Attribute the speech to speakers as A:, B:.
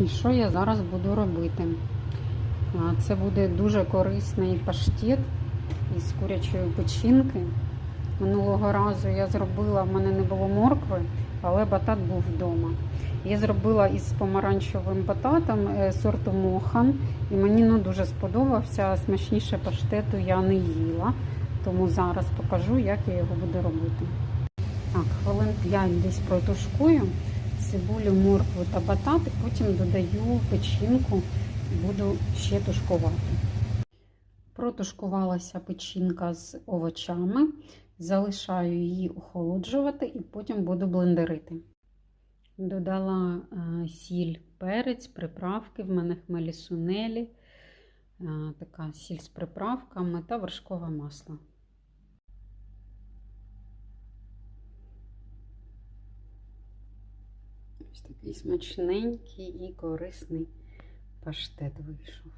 A: І що я зараз буду робити? Це буде дуже корисний паштет із курячої печінки. Минулого разу я зробила, в мене не було моркви, але батат був вдома. Я зробила із помаранчевим бататом е, сорту мохан, і мені ну, дуже сподобався. Смачніше паштету я не їла, тому зараз покажу, як я його буду робити. Так, хвилин 5 десь протушкую цибулю, моркву та батат, і потім додаю печінку буду ще тушкувати. Протушкувалася печінка з овочами, залишаю її охолоджувати і потім буду блендерити. Додала е, сіль, перець, приправки, в мене хмелі сунелі, е, така сіль з приправками та вершкове масло. Ось такий смачненький і корисний паштет вийшов.